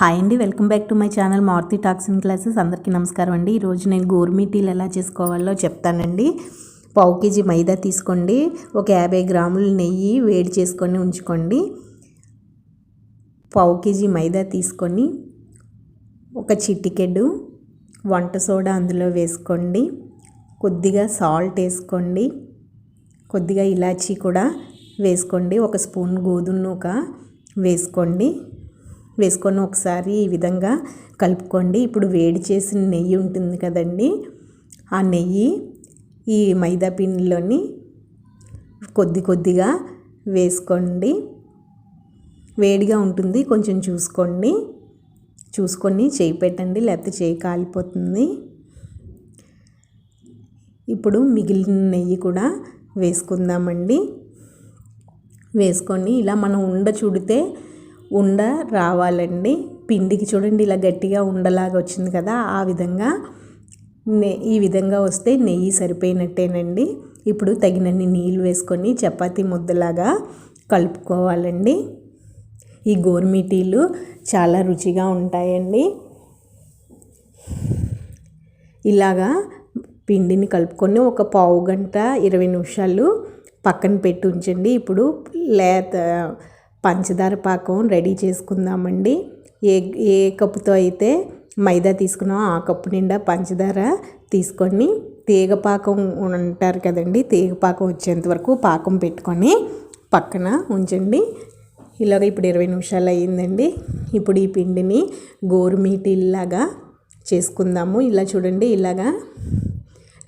Hi అండి welcome back to my channel Maruthi talks and classes. అందరికీ నమస్కారం అండి. ఈరోజు నేను గోర్మీ టీలు ఎలా చేసుకోవాలో చెప్తానండి. పావు కేజీ మైదా తీసుకోండి. ఒక యాభై గ్రాములు నెయ్యి వేడి చేసుకొని ఉంచుకోండి. పావు కేజీ మైదా తీసుకొని ఒక చిటికెడు వంట సోడా అందులో వేసుకోండి. కొద్దిగా సాల్ట్ వేసుకోండి. కొద్దిగా ఇలాచీ కూడా వేసుకోండి. ఒక స్పూన్ గోధుమ నూక వేసుకోండి. వేసుకొని ఒకసారి ఈ విధంగా కలుపుకోండి. ఇప్పుడు వేడి చేసిన నెయ్యి ఉంటుంది కదండి ఆ నెయ్యి ఈ మైదా పిండిలోని కొద్ది కొద్దిగా వేసుకోండి. వేడిగా ఉంటుంది కొంచెం చూసుకోండి. చూసుకొని చేయి పెట్టండి లేకపోతే చేయి కాలిపోతుంది. ఇప్పుడు మిగిలిన నెయ్యి కూడా వేసుకుందామండి. వేసుకొని ఇలా మనం ఉండ చూడితే ఉండ రావాలండి. పిండికి చూడండి ఇలా గట్టిగా ఉండలాగా వచ్చింది కదా ఆ విధంగా నె ఈ విధంగా వస్తే నెయ్యి సరిపోయినట్టేనండి. ఇప్పుడు తగినన్ని నీళ్ళు వేసుకొని చపాతీ ముద్దలాగా కలుపుకోవాలండి. ఈ గోర్మిటీలు చాలా రుచిగా ఉంటాయండి. ఇలాగా పిండిని కలుపుకొని ఒక పావు గంట ఇరవై నిమిషాలు పక్కన పెట్టి ఉంచండి. ఇప్పుడు లేత పంచదార పాకం రెడీ చేసుకుందామండి. ఏ ఏ కప్పుతో అయితే మైదా తీసుకున్నామో ఆ కప్పు నిండా పంచదార తీసుకొని తీగ పాకం అంటారు కదండి తీగ పాకం వచ్చేంత వరకు పాకం పెట్టుకొని పక్కన ఉంచండి. ఇలాగ ఇప్పుడు ఇరవై నిమిషాలు అయ్యిందండి. ఇప్పుడు ఈ పిండిని గోరుమీటిల్లాగా చేసుకుందాము. ఇలా చూడండి ఇలాగా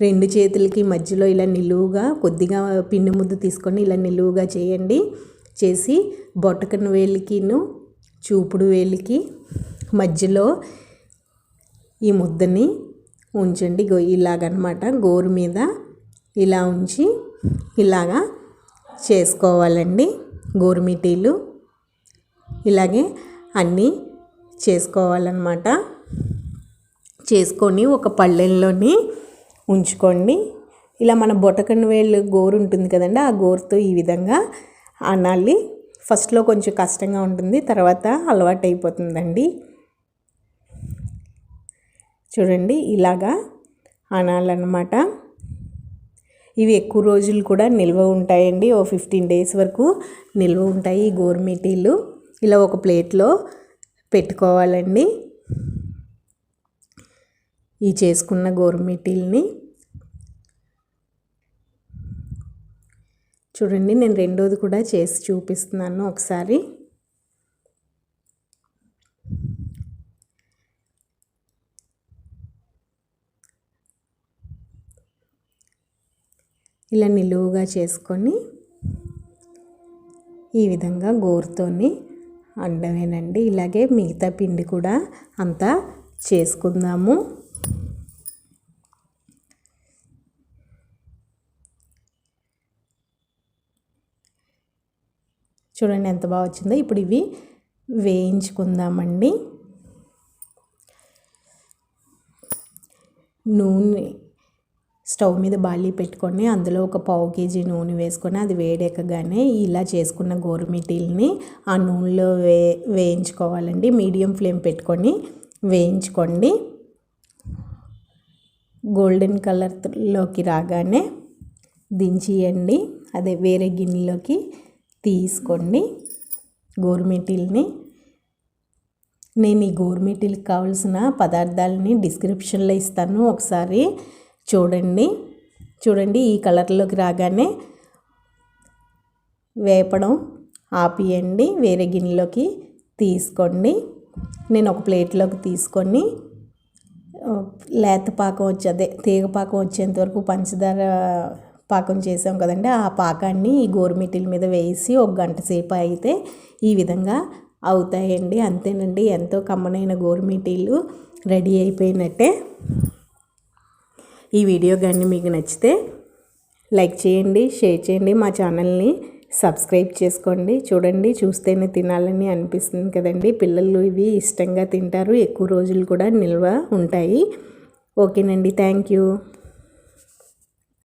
రెండు చేతులకి మధ్యలో ఇలా నిలువుగా కొద్దిగా పిండి ముద్ద తీసుకొని ఇలా నిలువుగా చేయండి. చేసి బొటకన వేలికిను చూపుడు వేలికి మధ్యలో ఈ ముద్దని ఉంచండి. గో ఇలాగనమాట గోరు మీద ఇలా ఉంచి ఇలాగా చేసుకోవాలండి గోరుమిటీలు ఇలాగే అన్నీ చేసుకోవాలన్నమాట చేసుకొని ఒక పళ్ళెల్లోని ఉంచుకోండి. ఇలా మన బొటకన్ వేళ్ళు గోరు ఉంటుంది కదండి ఆ గోరుతో ఈ విధంగా అనాలి. ఫస్ట్లో కొంచెం కష్టంగా ఉంటుంది. తర్వాత అలవాటు అయిపోతుందండి చూడండి ఇలాగా అనాలన్నమాట. ఇవి ఎక్కువ రోజులు కూడా నిల్వ ఉంటాయండి. ఓ ఫిఫ్టీన్ డేస్ వరకు నిల్వ ఉంటాయి ఈ గోరుమిటీలు. ఇలా ఒక ప్లేట్లో పెట్టుకోవాలండి. ఈ చేసుకున్న గోరుమిటీల్ని చూడండి నేను రెండోది కూడా చేసి చూపిస్తున్నాను ఒకసారి. ఇలా నిలువుగా చేసుకొని ఈ విధంగా గోరుతోని అండమేనండి. ఇలాగే మిగతా పిండి కూడా అంతా చేసుకుందాము. చూడండి ఎంత బాగా వచ్చిందో. ఇప్పుడు ఇవి వేయించుకుందామండి. నూనె స్టవ్ మీద బాలీ పెట్టుకొని అందులో ఒక పావు కేజీ నూనె వేసుకొని అది వేడెక్కగానే ఇలా చేసుకున్న గోరుమిటీల్ని ఆ నూనెలో వే వేయించుకోవాలండి. మీడియం ఫ్లేమ్ పెట్టుకొని వేయించుకోండి. గోల్డెన్ కలర్లోకి రాగానే దించియండి. అదే వేరే గిన్నెలోకి తీసుకోండి గోరుమిటిల్ని నేను ఈ గోరుమిటిల్కి కావాల్సిన పదార్థాలని డిస్క్రిప్షన్లో ఇస్తాను ఒకసారి. చూడండి. చూడండి ఈ కలర్లోకి రాగానే వేపడం ఆపియండి వేరే గిన్నెలోకి తీసుకోండి. నేను ఒక ప్లేట్లోకి తీసుకొని లేత పాకం వచ్చి అదే తీగ పాకం వచ్చేంత వరకు పంచదార పాకం చేసాం కదండి. ఆ పాకాన్ని ఈ గోరుమిటీల మీద వేసి ఒక గంట సేపు అయితే ఈ విధంగా అవుతాయండి. అంతేనండి. ఎంతో కమ్మనైన గోరుమిటీలు రెడీ అయిపోయినట్టే. ఈ వీడియో కానీ మీకు నచ్చితే లైక్ చేయండి షేర్ చేయండి మా ఛానల్ని సబ్స్క్రైబ్ చేసుకోండి. చూడండి చూస్తేనే తినాలని అనిపిస్తుంది కదండి. పిల్లలు ఇవి ఇష్టంగా తింటారు. ఎక్కువ రోజులు కూడా నిల్వ ఉంటాయి. ఓకేనండి. Thank you.